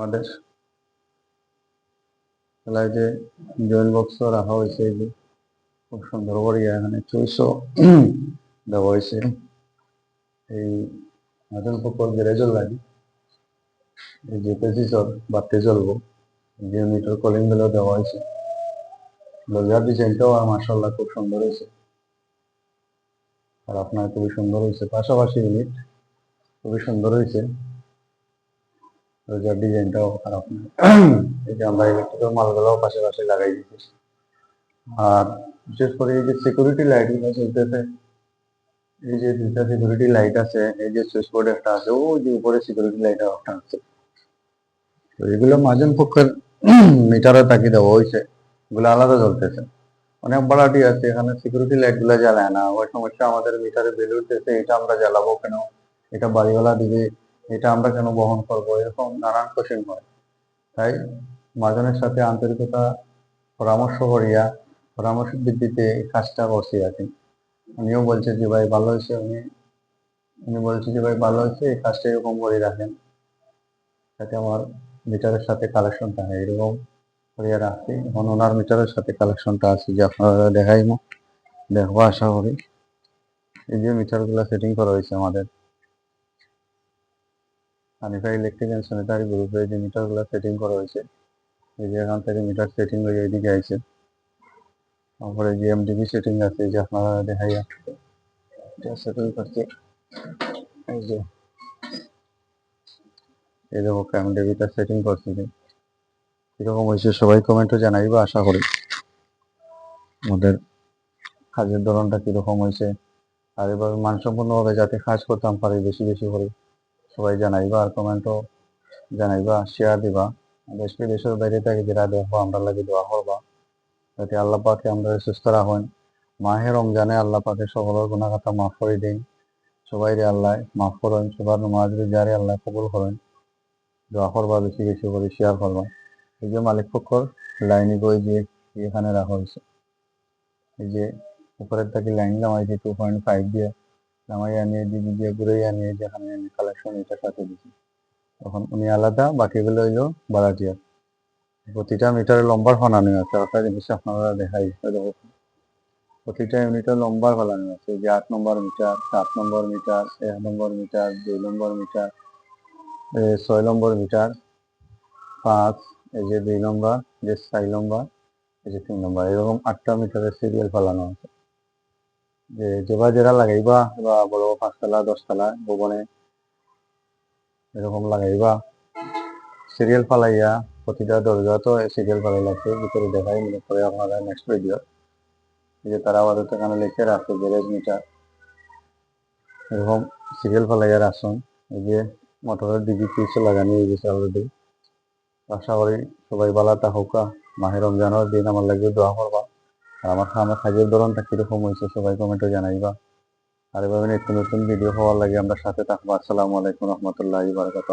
আমাদের। যে বক্সও রাখা হয়েছে যে খুব সুন্দর করে এখানে চুইসও দেওয়া হয়েছে। এই মাজন পুকুর গ্যারেজও লাগে এই যে পেসিসর বাড়তে যে মিটার কলিং দেওয়া হয়েছে। দরজার ডিজাইনটাও আর মার্শাল্লাহ খুব সুন্দর হয়েছে। আর আপনার খুবই সুন্দর হয়েছে। পাশাপাশি ইউনিট খুবই সুন্দর হয়েছে। ডিজাইনটাও খারাপ না। এই যে আমরা মালগুলোও পাশে পাশে লাগাই আর বিশেষ করে এই যে সিকিউরিটি চলতেছে, এই যে দুইটা সিকিউরিটি লাইট আছে, এই যে সুইচ বোর্ড একটা আছে যে উপরে সিকিউরিটি লাইট একটা আছে। তো এগুলো মাঝন পক্ষের মিটারে তাকি দেওয়া হয়েছে। এগুলো আলাদা জ্বলতেছে অনেক বাড়াটি আছে, এখানে সিকিউরিটি লাইটগুলো জ্বালায় না। ওই সমস্যা আমাদের মিটারে বিল উঠতেছে, এটা আমরা জ্বালাবো কেন? এটা বাড়িওয়ালা দিবে এটা আমরা কেন বহন করব? এরকম নানান কোশ্চেন হয়। তাই মাজনের সাথে আন্তরিকতা, পরামর্শ করিয়া, পরামর্শ ভিত্তিতে কাজটা করছি আর কি। উনিও বলছে যে, ভাই, ভালো হয়েছে। উনি উনি বলছে যে, ভাই, ভালো হয়েছে, এই কাজটা এরকম করে রাখেন। যাতে আমার মিটারের সাথে কালেকশন থাকে এরকম করিয়া রাখছি। এখন ওনার মিটারের সাথে কালেকশনটা আছে, যে আপনারা দেখাইমো। দেখব, আশা করি। এই যে মিটারগুলো সেটিং করা হয়েছে আমাদের। হানিফা ইলেকট্রিক অ্যান্ড স্যানিটারি গ্রুপে যে মিটারগুলো সেটিং করা হয়েছে, এই যে এখান থেকে মিটার সেটিং হয়ে এদিকে আইছে। তারপরে যে এমডিবি সেটিং আছে যে আপনারা দেখাই এটা সেটিং করছে। এই যে, এই দেখো এমডিবিটা সেটিং করছে যে। কীরকম হয়েছে সবাই কমেন্টে জানাইবা, আশা করি। আমাদের কাজের ধরনটা কীরকম হয়েছে। আর এবার মানসম্পন্নভাবে যাতে কাজ করতাম পারি, বেশি বেশি করে। সবাই জানাইবা আর কমেন্টও জানাইবা শেয়ার দিবা। দেশ বিদেশের বাইরে থেকে যারা দেখব আমরা লাগে দোয়া করবা। যাতে আল্লাহ পাকে আমরা সুস্থ রাখেন। মাহে রমজানে আল্লাহ পাকে সকলের গুণাগাতা মাফ করে দিন। সবাই রে আল্লাহ মাফ করেন। সবার নমাজ যারে আল্লাহ কবুল করেন। দোয়া করবা, বেশি বেশি করে শেয়ার করবা। এই যে মালিক পক্ষর লাইনি বই যে এখানে রাখা হয়েছে। এই যে উপরের থেকে লাইন নামাইছে টু পয়েন্ট ফাইভ দিয়ে নামাই আনিয়ে দিদি দিয়ে ঘুরে আনিয়ে যেখানে কালেকশন এটার সাথে তখন উনি আলাদা বাকিগুলো হইল বারাটিয়া প্রতিটা মিটারের লম্বার ফলানো আছে একটা জিনিস আপনারা দেখাই। প্রতিটা ইউনিটের লম্বার ফলানো আছে যে আট নম্বর মিটার, সাত নম্বর মিটার, এক নম্বর মিটার, দুই নম্বর মিটার ছয় নম্বর মিটার, পাঁচ, এই যে দুই নম্বর, যে চার নম্বর, এই যে তিন নম্বর, এরকম আটটা মিটারের সিরিয়াল ফেলানো আছে। যে, যেবা যেটা লাগাইবা, বা বড় পাঁচতলা, দশতলা, ভবনে এরকম লাগাইবা। সিরিয়াল ফালাইয়া প্রতিটা দরজা তো সিরিয়াল ফালাই লাগছে ভিতরে দেখাই মনে করে আপনারা নেক্সট ভিডিও যে তারা আমাদের তো এখানে লিখে রাখছে গ্যারেজ মিটার। এরকম সিরিয়াল ফালাইয়া রাখছেন। এই যে মোটরের ডিবি পিসও লাগানি হয়ে গেছে অলরেডি আশা করি সবাই ভালো থাকুকা। মাহে রমজানের দিন আমার লাগবে দোয়া করবা। আর আমার খাওয়ানোর কাজের ধরনটা কীরকম হয়েছে, সবাই কমেন্টে জানাইবা। আর এভাবে নিত্য নতুন ভিডিও হওয়ার লাগে আমরা সাথে থাকব। আসসালামু আলাইকুম রহমতুল্লাহ বারকাত